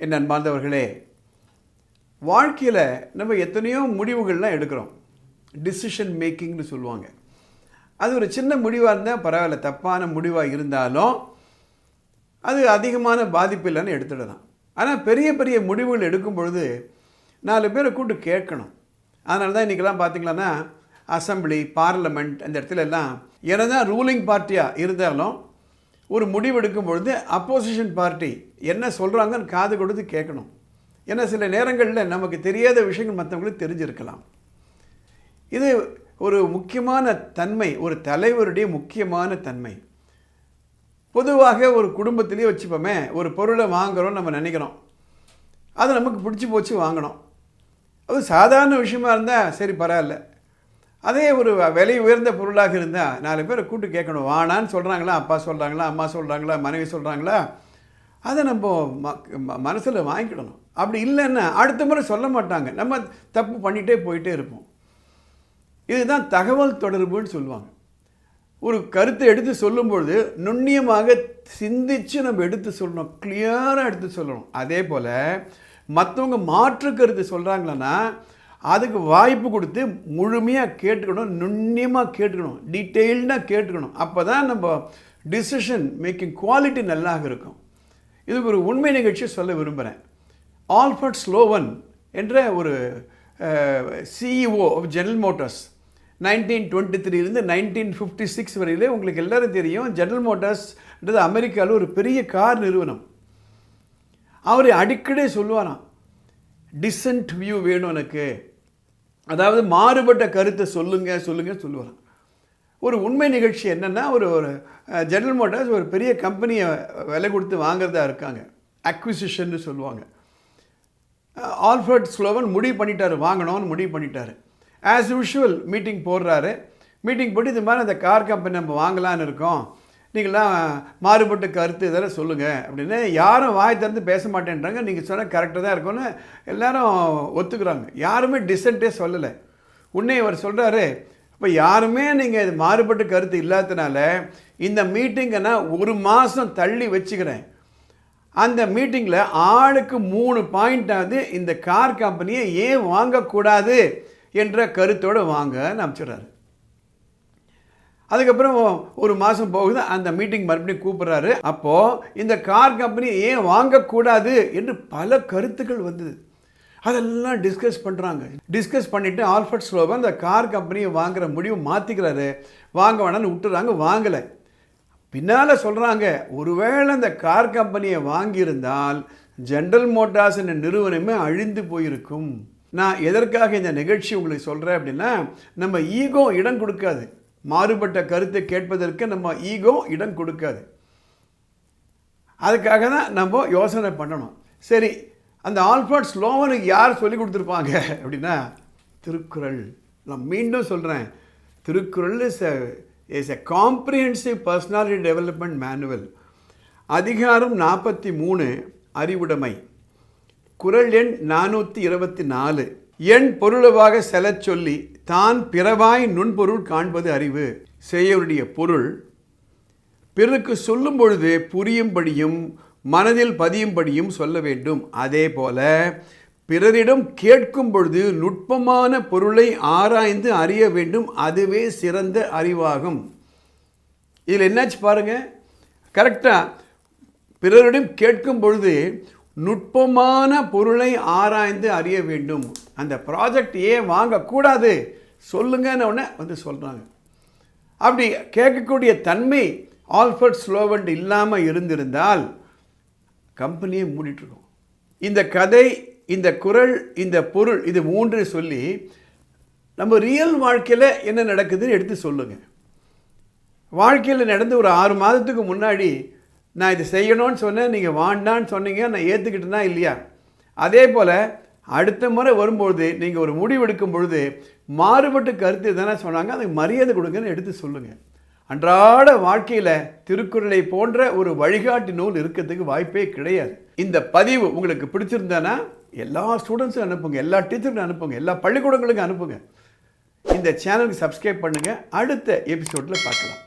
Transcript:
என் அன்பார்ந்தவர்களே வாழ்க்கையில் நம்ம எத்தனையோ முடிவுகள்லாம் எடுக்கிறோம். டிசிஷன் மேக்கிங்னு சொல்லுவாங்க. அது ஒரு சின்ன முடிவாக இருந்தால் பரவாயில்ல தப்பான முடிவாக இருந்தாலும் அது அதிகமான பாதிப்பு இல்லைன்னு எடுத்துடலாம். ஆனால் பெரிய பெரிய முடிவுகள் எடுக்கும் பொழுது நாலு பேரை கூட்டு கேட்கணும். அதனால தான் இன்றைக்கெல்லாம் பார்த்தீங்கன்னா அசம்பிளி பார்லமெண்ட் அந்த இடத்துல எல்லாம் என்னதான் ரூலிங் பார்ட்டியாக இருந்தாலும் ஒரு முடிவு எடுக்கும் பொழுது அப்போசிஷன் பார்ட்டி என்ன சொல்கிறாங்கன்னு காது கொடுத்து கேட்கணும். ஏன்னா சில நேரங்களில் நமக்கு தெரியாத விஷயங்கள் மற்றவங்களுக்கு தெரிஞ்சிருக்கலாம். இது ஒரு முக்கியமான தன்மை ஒரு தலைவருடைய முக்கியமான தன்மை. பொதுவாக ஒரு குடும்பத்திலேயே வச்சுப்போமே ஒரு பொருளை வாங்குகிறோம் நம்ம நினைக்கிறோம். அது நமக்கு பிடிச்சி போச்சு வாங்கணும். அது சாதாரண விஷயமா இருந்தால் சரி பரவாயில்ல. அதே ஒரு விலை உயர்ந்த பொருளாக இருந்தால் நாலு பேரை கூட்டு கேட்கணும். வானான்னு சொல்கிறாங்களா அப்பா சொல்கிறாங்களா அம்மா சொல்கிறாங்களா மனைவி சொல்கிறாங்களா அதை நம்ம ம மனசில் வாங்கிக்கிடணும் அப்படி இல்லைன்னா அடுத்த முறை சொல்ல மாட்டாங்க. நம்ம தப்பு பண்ணிகிட்டே போயிட்டே இருப்போம். இதுதான் தகவல் தொடர்புன்னு சொல்லுவாங்க. ஒரு கருத்தை எடுத்து சொல்லும்பொழுது நுண்ணியமாக சிந்தித்து நம்ம எடுத்து சொல்லணும். கிளியராக எடுத்து சொல்லணும். அதே போல் மற்றவங்க மாற்று கருத்து சொல்கிறாங்களன்னா அதுக்கு வாய்ப்பு கொடுத்து முழுமையாக கேட்டுக்கணும் நுண்ணியமாக கேட்டுக்கணும் டீட்டெயில்டாக கேட்டுக்கணும். அப்போ தான் நம்ம டிசிஷன் மேக்கிங் குவாலிட்டி நல்லாக இருக்கும். இதுக்கு ஒரு உண்மை நிகழ்ச்சி சொல்ல விரும்புகிறேன் ஆல்ஃபர்ட் ஸ்லோவன் என்ற ஒரு CEO of General Motors nineteen twenty த்ரீலேருந்து nineteen fifty six வரையிலே உங்களுக்கு எல்லோரும் தெரியும் ஜெனரல் மோட்டார்ஸ்ன்றது அமெரிக்காவில் ஒரு பெரிய கார் நிறுவனம். அவர் அடிக்கடி சொல்லுவாராம் டிசன்ட் வியூ வேணும் எனக்கு. அதாவது மாறுபட்ட கருத்தை சொல்லுங்கள் சொல்லுங்கள் சொல்லுவாங்க. ஒரு உண்மை நிகழ்ச்சி என்னென்னா ஒரு ஒரு ஜெனரல் மோட்டார்ஸ் ஒரு பெரிய கம்பெனியை விலை கொடுத்து வாங்குறதா இருக்காங்க. அக்விசிஷன்னு சொல்லுவாங்க. ஆல்ஃபர்ட் ஸ்லோவன் முடிவு பண்ணிட்டார் வாங்கணும்னு முடிவு பண்ணிட்டார். ஆஸ் யூஷுவல் மீட்டிங் போடுறாரு. மீட்டிங் போட்டு இது மாதிரி அந்த கார் கம்பெனி நம்ம வாங்கலான்னு இருக்கோம். நீங்களாம் மாறுபட்ட கருத்து இதெல்லாம் சொல்லுங்கள் அப்படின்னு. யாரும் வாய் திறந்து பேச மாட்டேன்றாங்க. நீங்கள் சொன்னால் கரெக்டாக தான் இருக்கும்னு எல்லாரும் ஒத்துக்கிறாங்க. யாருமே டிசன்ட்டே சொல்லலை. உன்னே அவர் சொல்கிறாரு இப்போ யாருமே நீங்கள் இது மாறுபட்ட கருத்து இல்லாததுனால இந்த மீட்டிங்கை நான் ஒரு மாதம் தள்ளி வச்சுக்கிறேன். அந்த மீட்டிங்கில் ஆளுக்கு மூணு பாயிண்டாவது இந்த கார் கம்பெனியை ஏன் வாங்கக்கூடாது? என்ற கருத்தோடு வாங்கன்னு அமைச்சிடுறாரு அதுக்கப்புறம் ஒரு மாதம் போகுது அந்த மீட்டிங் மறுபடியும் கூப்பிட்றாரு. அப்போது இந்த கார் கம்பெனி ஏன் வாங்கக்கூடாது என்று பல கருத்துக்கள் வந்தது. அதெல்லாம் டிஸ்கஸ் பண்ணுறாங்க டிஸ்கஸ் பண்ணிவிட்டு ஆல்ஃபர்ட் ஸ்லோவன் அந்த கார் கம்பெனியை வாங்குகிற முடிவு மாற்றிக்கிறாரு வாங்க வேணான்னு விட்டுறாங்க வாங்கலை. பின்னால் சொல்கிறாங்க ஒருவேளை அந்த கார் கம்பெனியை வாங்கியிருந்தால் ஜென்ரல் மோட்டார்ஸ் என்ற நிறுவனமே அழிந்து போயிருக்கும். நான் எதற்காக இந்த நிகழ்ச்சி உங்களுக்கு சொல்கிறேன் அப்படின்னா நம்ம ஈகோ இடம் கொடுக்காது. மாறுபட்ட கருத்தை கேட்பதற்கு நம்ம ஈகோ இடம் கொடுக்காது. அதுக்காக தான் நம்ம யோசனை பண்ணணும். சரி அந்த ஆல்ஃபர்ட் ஸ்லோவனுக்கு யார் சொல்லி கொடுத்துருப்பாங்க? அப்படின்னா திருக்குறள். நான் மீண்டும் சொல்கிறேன் Thirukkural is a is a comprehensive personality development manual அதிகாரம் நாற்பத்தி மூணு அறிவுடைமை. குரல் எண் நானூற்றி இருபத்தி நாலு. எண் பொருளவாக செலச் சொல்லி தான் பிறவாய் நுண்பொருள் காண்பது அறிவு. செய்யவருடைய பொருள் பிறருக்கு சொல்லும் பொழுது புரியும்படியும் மனதில் பதியும்படியும் சொல்ல வேண்டும். அதே போல பிறரிடம் கேட்கும் பொழுது நுட்பமான பொருளை ஆராய்ந்து அறிய வேண்டும். அதுவே சிறந்த அறிவாகும். இதில் என்னாச்சு பாருங்கள் கரெக்டாக பிறரிடம் கேட்கும் பொழுது நுட்பமான பொருளை ஆராய்ந்து அறிய வேண்டும். அந்த ப்ராஜெக்ட் ஏன் வாங்கக்கூடாது. சொல்லுங்கன்னு உடனே வந்து சொல்கிறாங்க அப்படி கேட்கக்கூடிய தன்மை ஆல்ஃபர்ட் ஸ்லோவண்ட் இல்லாமல் இருந்திருந்தால் கம்பெனியை மூடிட்டுருக்கோம் இந்த கதை இந்த குரல் இந்த பொருள் இது மூன்று சொல்லி நம்ம ரியல் வாழ்க்கையில் என்ன நடக்குதுன்னு எடுத்து சொல்லுங்கள் வாழ்க்கையில் நடந்து ஒரு ஆறு மாதத்துக்கு முன்னாடி நான் இதை செய்யணும்னு சொன்னேன் நீங்கள் வாண்டான்னு சொன்னீங்க நான் ஏற்றுக்கிட்டேனா இல்லையா? அதே போல் அடுத்த முறை வரும்பொழுது நீங்கள் ஒரு முடிவு எடுக்கும் பொழுது மாறுபட்ட கருத்து தானே சொன்னாங்க அதுக்கு மரியாதை கொடுங்கன்னு எடுத்து சொல்லுங்கள் அன்றாட வாழ்க்கையில் திருக்குறளை போன்ற ஒரு வழிகாட்டி நூல் இருக்கிறதுக்கு வாய்ப்பே கிடையாது. இந்த பதிவு உங்களுக்கு பிடிச்சிருந்தானா எல்லா ஸ்டூடெண்ட்ஸும் அனுப்புங்க எல்லா டீச்சருக்கும் அனுப்புங்க எல்லா பள்ளிக்கூடங்களுக்கும் அனுப்புங்க. இந்த சேனலுக்கு சப்ஸ்கிரைப் பண்ணுங்கள் அடுத்த எபிசோடில் பார்க்கலாம்.